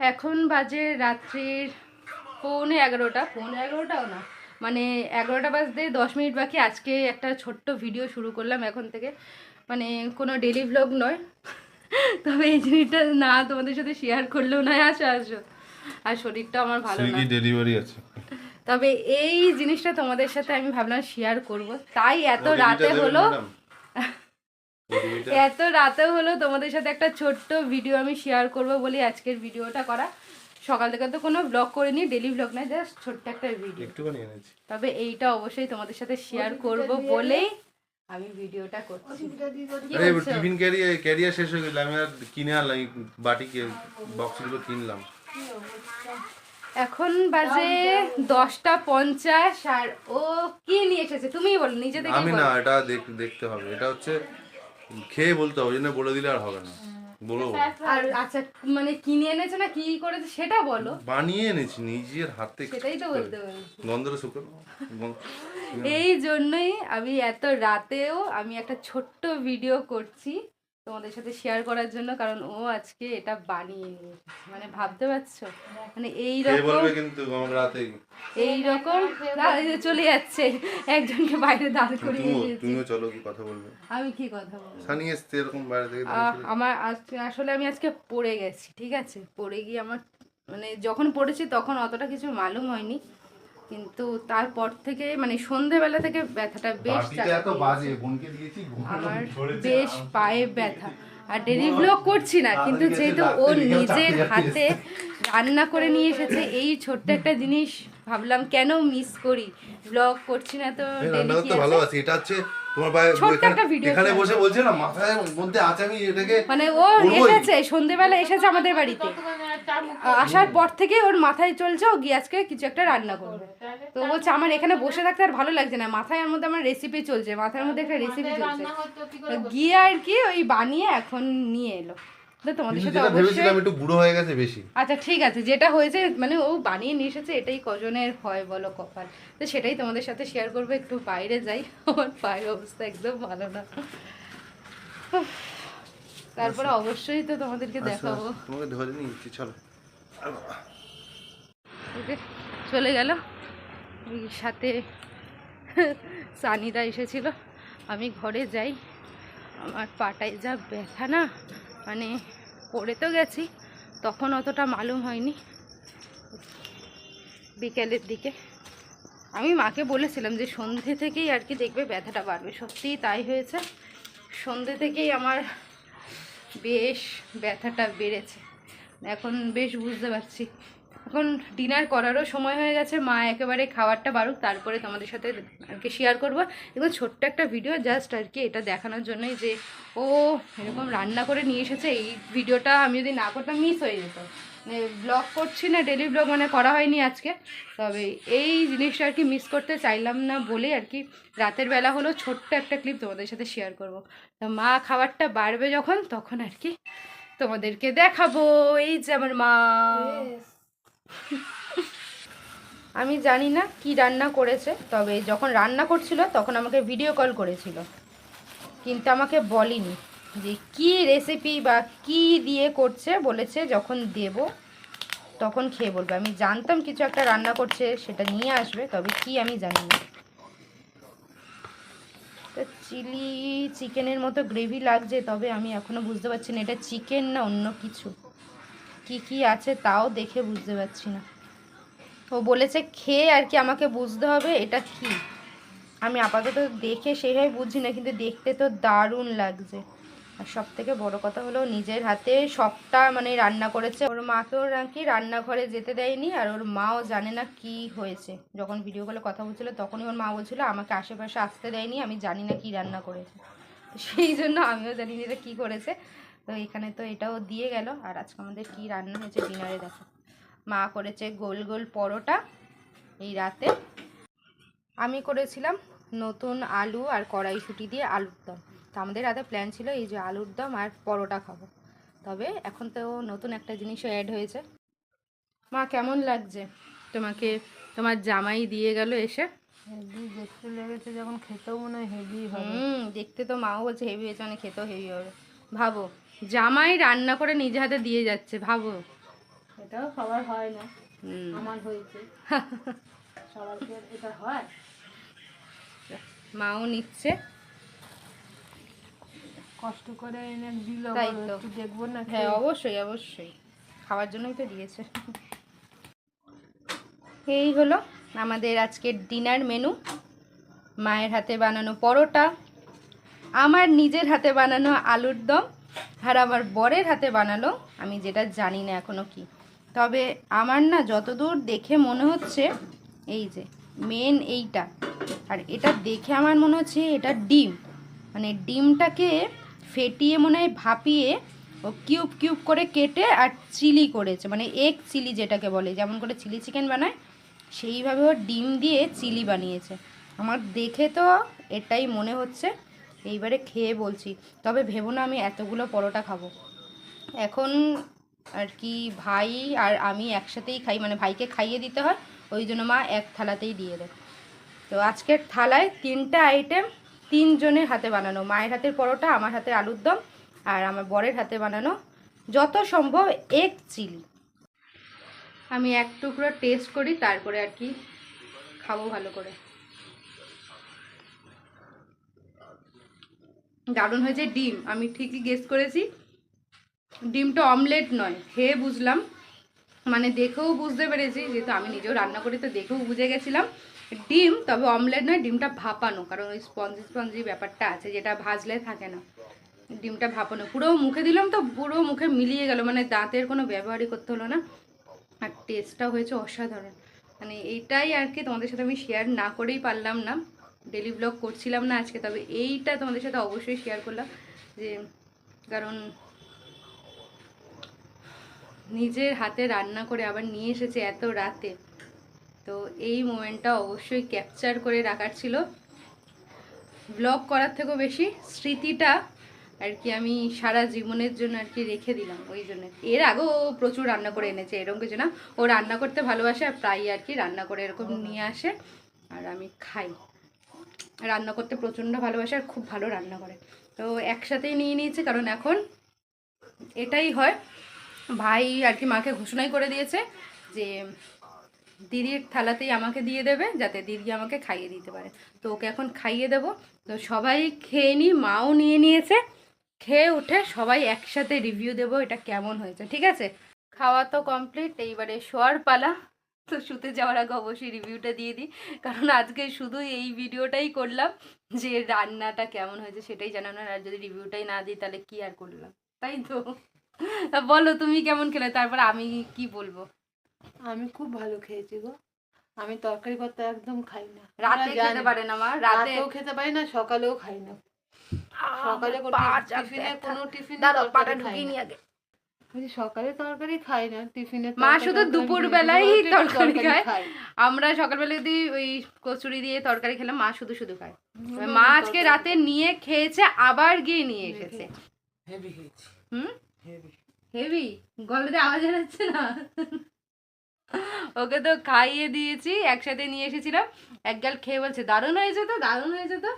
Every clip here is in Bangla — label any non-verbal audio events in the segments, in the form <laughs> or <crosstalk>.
এখন বাজে রাত্রির পৌনে এগারোটা পৌনে এগারোটাও না মানে এগারোটা বাজতে দশ মিনিট বাকি। আজকে একটা ছোট্ট ভিডিও শুরু করলাম এখন থেকে মানে কোনো ডেলি ভ্লগ নয়। তবে এই জিনিসটা না তোমাদের সাথে শেয়ার করলেও নয় আসো আসো আর শরীরটা আমার ভালো না। ডেলিভারি আছে। তবে এই জিনিসটা তোমাদের সাথে আমি ভাবলাম শেয়ার করব। তাই এত রাতে হলো এত রাতে হলো তোমাদের সাথে একটা ছোট্ট ভিডিও আমি শেয়ার করব বলে আজকের ভিডিওটা করা। সকাল থেকে তো কোনো ব্লগ করিনি ডেলি ব্লগ না জাস্ট ছোট্ট একটা ভিডিও একটুখানি এনেছি। তবে এইটা অবশ্যই তোমাদের সাথে শেয়ার করব বলেই আমি ভিডিওটা করছি। আরে টিফিন ক্যারিয়ার ক্যারিয়ার শেষ হয়ে গেল আমি আর কিনে আনলাম বাটিকে বক্সগুলো কিনলাম। এখন বাজে দশটা পঞ্চাশ আর ও কি নিয়ে এসেছে? তুমিই বলো নিজে থেকে আমি না এটা দেখতে হবে। এটা হচ্ছে খেয়ে বলতে হবে জন্য বলে দিলে আর হবে না। বলো। আর আচ্ছা মানে কিনে এনেছো না কি করেছে সেটা বলো। বানিয়ে এনেছি নিজের হাতে সেটাই তো বলতে পারি গন্ধটা শুকনো। এই জন্যই আমি এত রাতেও আমি একটা ছোট্ট ভিডিও করছি। তোমাদের সাথে শেয়ার করার জন্য কারণ ও আজকে এটা বানিয়ে নিয়ে মানে ভাবতে পারছ? মানে এই রকম বলবে কিন্তু এই রকম চলে যাচ্ছে। একজনকে বাইরে দাঁড় করিয়ে তুমিও চলো কি কথা বলবে? আমি কি কথা বলব? সানি এসছে এরকম বাইরে থেকে আমার আজকে আসলে আমি আজকে পড়ে গেছি ঠিক আছে? পড়ে গিয়ে আমার মানে যখন পড়েছি তখন অতটা কিছু মালুম হয়নি। কিন্তু তারপর থেকে মানে সন্ধেবেলা থেকে ব্যথাটা বেশ বাটিটা এত বাজে বোনকে দিয়েছি আমার বেশ পায়ে ব্যথা। আর ডেলি ব্লগ করছি না কিন্তু যেহেতু ও নিজের হাতে রান্না করে নিয়ে এসেছে এই ছোট্ট একটা জিনিস ভাবলাম কেন মিস করি? ব্লগ করছি না তো ডেলি কি করতে আছে? এটা হচ্ছে তোমার ছোট্ট এখানে- একটা video এখানে বসে বলছে না মাথায় মধ্যে আছে আমি এটাকে মানে ও এসেছে সন্ধেবেলা এসেছে আমাদের বাড়িতে। আসার পর থেকে ওর মাথায় চলছে ও গিয়ে আজকে কিছু একটা রান্না করবে তো বলছে আমার এখানে বসে থাকতে আর ভালো লাগছে না। মাথায় মধ্যে আমার রেসিপি চলছে মাথার মধ্যে একটা রেসিপি চলছে। তো গিয়ে আর কি ওই বানিয়ে এখন নিয়ে এলো। তো তোমাদের সাথে অবশ্যই একটু বুড়ো হয়ে গেছে বেশি। আচ্ছা ঠিক আছে যেটা হয়েছে মানে ও বানিয়ে নিয়ে এসেছে এটাই কজনের হয় বলো কপাল। তো সেটাই তোমাদের সাথে শেয়ার করব একটু বাইরে যাই। আমার পায়ের অবস্থা একদম ভালো না। তারপরে অবশ্যই তো তোমাদেরকে আচ্ছা, দেখাবো। তোমাকে ধরে নিচ্ছি চলো। চলে গেল। ওই সাথে সানিদা এসেছিল। আমি ঘরে যাই। আমার পাটায় যা ব্যথা না মানে পড়ে তো গেছি, তখন অতটা মালুম হয়নি। বিকেলের দিকে। আমি মাকে বলেছিলাম যে সন্ধে থেকেই আর কি দেখবে ব্যথাটা বাড়বে। সত্যিই তাই হয়েছে। সন্ধে থেকেই আমার বেশ ব্যথাটা বেড়েছে। এখন বেশ বুঝতে পারছি। এখন ডিনার করারও সময় হয়ে গেছে। মা একেবারে খাবারটা বাড়ুক তারপরে তোমাদের সাথে আর কি শেয়ার করব। এবং ছোট্ট একটা ভিডিও জাস্ট আর কি এটা দেখানোর জন্যই যে ও এরকম রান্না করে নিয়ে এসেছে। এই ভিডিওটা আমি যদি না করতাম মিস হয়ে যেত। মানে ব্লগ করছি না ডেলি ব্লগ মানে করা হয়নি আজকে। তবে এই জিনিসটা আর কি মিস করতে চাইলাম না বলে আর কি রাতের বেলা হলো ছোট্ট একটা ক্লিপ তোমাদের সাথে শেয়ার করব। তো মা খাবারটা বাড়বে যখন, তখন আর কি তোমাদেরকে দেখাবো এই যে আমার মা। <laughs> আমি জানি না কি রান্না করেছে তবে যখন রান্না করছিল তখন আমাকে ভিডিও কল করেছিল। কিন্তু আমাকে বলিনি যে কি রেসিপি বা কি দিয়ে করছে বলেছে যখন দেব তখন খেয়ে বলবে। আমি জানতাম কিছু একটা রান্না করছে সেটা নিয়ে আসবে তবে কি আমি জানি না। চিলি চিকেনের মতো গ্রেভি লাগছে, তবে আমি এখনও বুঝতে পারছি না, এটা চিকেন না অন্য কিছু? কি কি আছে তাও দেখে বুঝতে পারছি না। ও বলেছে, খেয়ে আর কি আমাকে বুঝতে হবে, এটা কি? আমি আপাতত দেখে সেভাবে বুঝি না, কিন্তু দেখতে তো দারুণ লাগছে। আর সব থেকে বড় কথা হলো নিজের হাতে সবটা মানে রান্না করেছে। ওর মাকেও নাকি রান্নাঘরে যেতে দেয়নি আর ওর মাও জানে না কি হয়েছে। যখন ভিডিও কলে কথা বলছিল তখনই ওর মা বলছিল, আমাকে আশেপাশে আসতে দেয়নি, আমি জানি না কি রান্না করেছে। তো সেই জন্য আমিও জানি না এটা কী করেছে। তো এখানে তো এটাও দিয়ে গেল। আর আজকে আমাদের কি রান্না হয়েছে ডিনারে দেখো। মা করেছে গোল গোল পরোটা এই রাতে। আমি করেছিলাম নতুন আলু আর কড়াইশুঁটি দিয়ে আলুর দম। আমাদের রাতে প্ল্যান ছিল এই যে আলুর দম আর পরোটা খাব। তবে এখন তো নতুন একটা জিনিসও অ্যাড হয়েছে। মা কেমন লাগছে? তোমাকে তোমার জামাই দিয়ে গেল এসে। হেভি দেখতে লেগেছে যখন খেতেও মনে হয় হেভি হবে। হুম দেখতে তো মাও বলছে হেভি হয়েছে মানে খেতেও হেভি হবে। ভাবো জামাই রান্না করে নিজে হাতে দিয়ে যাচ্ছে ভাবো। এটাও সবার হয় না আমার হয়েছে। <laughs> সবার এটা হয়। মাও নিচ্ছে। কষ্ট করে এনে দিল তাই তো। একটু দেখব না হ্যাঁ অবশ্যই অবশ্যই। খাওয়ার জন্যই তো দিয়েছে। এই হলো আমাদের আজকের ডিনার মেনু। মায়ের হাতে বানানো পরোটা আমার নিজের হাতে বানানো আলুর দম আর আমার বরের হাতে বানালো আমি যেটা জানি না এখনও কি। তবে আমার না যতদূর দেখে মনে হচ্ছে এই যে মেন এইটা। আর এটা দেখে আমার মনে হচ্ছে এটা ডিম। মানে ডিমটাকে ফেটিয়ে মনে হয় ভাপিয়ে ও কিউব কিউব করে কেটে আর চিলি করেছে মানে এগ চিলি যেটাকে বলে, যেমন করে চিলি চিকেন বানায়, সেইভাবে ও ডিম দিয়ে চিলি বানিয়েছে। আমার দেখে তো এটাই মনে হচ্ছে, এইবারে খেয়ে বলছি। তবে ভেবো না আমি এতগুলো পরোটা খাব। এখন আর কি ভাই আর আমি একসাথেই খাই মানে ভাইকে খাইয়ে দিতে হয়, ওই জন্য মা এক থালাতেই দিয়ে দেয়। তো আজকের থালায় তিনটা আইটেম তিনজনের হাতে বানানো। মায়ের হাতের পরোটা, আমার হাতের আলুর দম আর আমার বরের হাতে বানানো যত সম্ভব এক চিলি। আমি এক টুকরো টেস্ট করি, তারপরে আর কি খাব ভালো করে। দারুণ হয়েছে ডিম। আমি ঠিকই গেস করেছি। ডিমটা অমলেট নয়, খেয়ে বুঝলাম। মানে দেখেও বুঝতে পেরেছি, যেহেতু আমি নিজেও রান্না করি, তো দেখেও বুঝে গেছিলাম। ডিম, তবে অমলেট নয়, ডিমটা ভাপানো, কারণ ওই স্পঞ্জি স্পঞ্জি ব্যাপারটা আছে, যেটা ভাজলে থাকে না। ডিমটা ভাপানো, পুরো মুখে দিলাম তো, পুরো মুখে মিলিয়ে গেল মানে দাঁতের কোনো ব্যবহারই করতে হলো না। আর টেস্টটাও হয়েছে অসাধারণ। মানে এইটাই আর কি তোমাদের সাথে আমি শেয়ার না করেই পারলাম না। ডেলি ব্লগ করছিলাম না আজকে, তবে এইটা তোমাদের সাথে অবশ্যই শেয়ার করলাম, যে কারণ নিজের হাতে রান্না করে আবার নিয়ে এসেছে এত রাতে। তো এই মোমেন্টটা অবশ্যই ক্যাপচার করে রাখার ছিল। ব্লগ করার থেকেও বেশি স্মৃতিটা আর কি আমি সারা জীবনের জন্য আর কি রেখে দিলাম ওই জন্য। এর আগেও প্রচুর রান্না করে এনেছে, এরকম কিছু না। ও রান্না করতে ভালোবাসে আর প্রায় আর কি রান্না করে এরকম নিয়ে আসে। আর আমি খাই। রান্না করতে প্রচণ্ড ভালোবাসে আর খুব ভালো রান্না করে। তো একসাথেই নিয়ে নিয়েছে কারণ এখন এটাই হয়। ভাই আর কি মাকে ঘোষণাই করে দিয়েছে যে দিদির থালাতেই আমাকে দিয়ে দেবে, যাতে দিদি আমাকে খাইয়ে দিতে পারে। তো ওকে এখন খাইয়ে দেব। তো সবাই খেয়ে নি, মাও নিয়ে নিয়েছে। খেয়ে উঠে সবাই একসাথে রিভিউ দেবো এটা কেমন হয়েছে, ঠিক আছে? খাওয়া তো কমপ্লিট এইবারে শোয়ার পালা। তো শুতে যাওয়ার আগে অবশ্যই রিভিউটা দিয়ে দিই। কারণ আজকে শুধু এই ভিডিওটাই করলাম যে রান্নাটা কেমন হয়েছে সেটাই জানানোর, আর যদি রিভিউটাই না দিই তাহলে কি আর করলাম? তাই তো বলো, তুমি কেমন খেলে? তারপর আমি কি বলব? আমি খুব ভালো খেয়েছি গো। আমি তরকারি করতে একদম খাই না। রাতে খেতে পারে না মা রাতেও খেতে পারি না সকালেও খাই না। সকালে কোনো টিফিনে কোনো টিফিনে পাটা ঢুকিয়ে। নিয়ে আগে। সকালে তরকারি খাই না টিফিনে মা শুধু দুপুর বেলায় তরকারি খায়। আমরা সকালবেলা যদি ওই কচুরি দিয়ে তরকারি খেলাম মা শুধু শুধু খায়। মা আজকে রাতে নিয়ে খেয়েছে আবার গিয়ে নিয়ে এসেছে। হেভি খেয়েছি। হুম? হেভি হেভি গলাতে আওয়াজ বেরোচ্ছে না। ওকে তো খাইয়ে দিয়েছি একসাথে নিয়ে এসেছিলাম। এক গাল খেয়ে বলছে দারুণ হয়েছে তো দারুণ হয়েছে তো?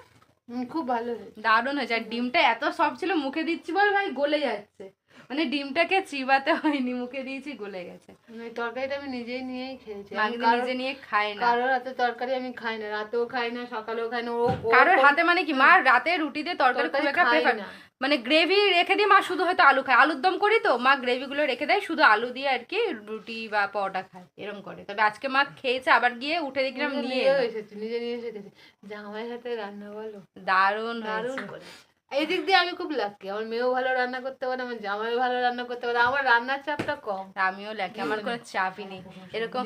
খুব ভালো হয়েছে। দারুণ হয়েছে। আর ডিমটা এত সব ছিল মুখে দিচ্ছি বল ভাই গলে যাচ্ছে। মানে ডিমটাকে চিবাতে হয়নি মুখে দিয়েছি গলে গেছে। মানে তরকারিটা আমি নিজেই নিয়েই খেয়েছি। নিজে নিয়ে খাই না। কারোর হাতে তরকারি আমি খাই না রাতেও খাই না সকালেও খাই না ও কারোর হাতে মানে কি? মা রাতে রুটিতে তরকারি খুব তরকারি একটা প্রেফার মানে গ্রেভি রেখে দিয়ে মা শুধু হয়তো আলু খায়। আলুর দম করি তো মা গ্রেভিগুলো রেখে দেয় শুধু আলু দিয়ে আর কি রুটি বা পরোটা খায় এরকম করে। তবে আজকে মা খেয়েছে আবার গিয়ে উঠে দেখলাম নিয়ে। এসেছি নিজে নিয়ে এসেছি জামাই হাতে রান্না বলো। দারুণ দারুণ। করেছে। এই দিক দিয়ে আমি খুব লাকি আমার মেয়েও ভালো রান্না করতে পারে আমার জামাইও ভালো রান্না করতে পারে আমার রান্নার চাপটা কম। আমিও লাগে আমার কোনো <laughs> চাপই নেই। এরকম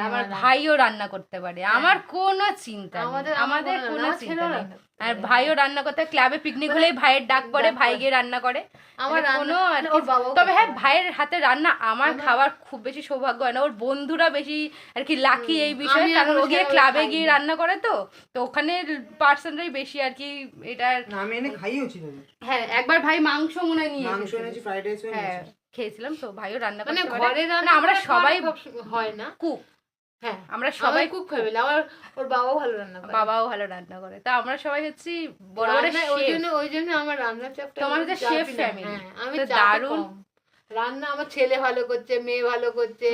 আমার ভাইও রান্না করতে পারে আমার কোনো চিন্তা আমাদের আমাদের কোনো- চিন্তা নেই। আর ভাইও রান্না করতে ক্লাবে পিকনিক হলেই ভাইয়ের ডাক পড়ে ডাক ভাই গিয়ে রান্না করে। আমার মানে কোনো আর মানে তবে হ্যাঁ ভাইয়ের হাতে রান্না আমার খাবার খুব বেশি সৌভাগ্য হয় না। ওর বন্ধুরা বেশি আর কি লাকি এই বিষয়ে। কারণ ও গিয়ে ক্লাবে গিয়ে রান্না করে তো। তো ওখানে পার্সেন্টরাই বেশি আর কি এটা আমি এনে খাইয়েওছি তোদের হ্যাঁ একবার ভাই মাংস মনে হয় নিয়ে মাংস এনেছি ফ্রাইড রাইসও হ্যাঁ এনেছি। খেয়েছিলাম তো ভাইও রান্না মানে ঘরে রান্না আমরা সবাই হয় না। কুক হ্যাঁ আমরা সবাই কুক ফ্যামিলি আমার ওর বাবাও ভালো রান্না করে। বাবাও ভালো রান্না করে। তা আমরা সবাই হচ্ছি বড় বড় ওই জন্য ওই জন্য আমার রান্নার চাপটা তোমার হচ্ছে family। হ্যাঁ, আমি দারুণ। রান্না আমার ছেলে ভালো করছে মেয়ে ভালো করছে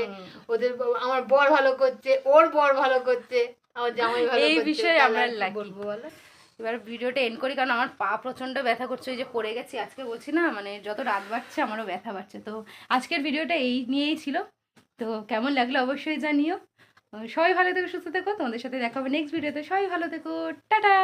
ওদের আমার বর ভালো করছে ওর বর ভালো করছে আমার জামাই ভালো এই বিষয়ে আমরা। বলব বলো? এবার ভিডিওটা এন্ড করি কারণ আমার পা প্রচণ্ড ব্যথা করছে ওই যে পড়ে গেছি আজকে বলছি না মানে যত রাত বাড়ছে আমারও ব্যথা বাড়ছে। তো আজকের ভিডিওটা এই নিয়েই ছিল। তো কেমন লাগল অবশ্যই জানিও। সবাই ভালো থেকো, সুস্থ থেকো। তোমাদের সাথে দেখা হবে নেক্সট ভিডিওতে সবাই ভালো থেকো। টাটা!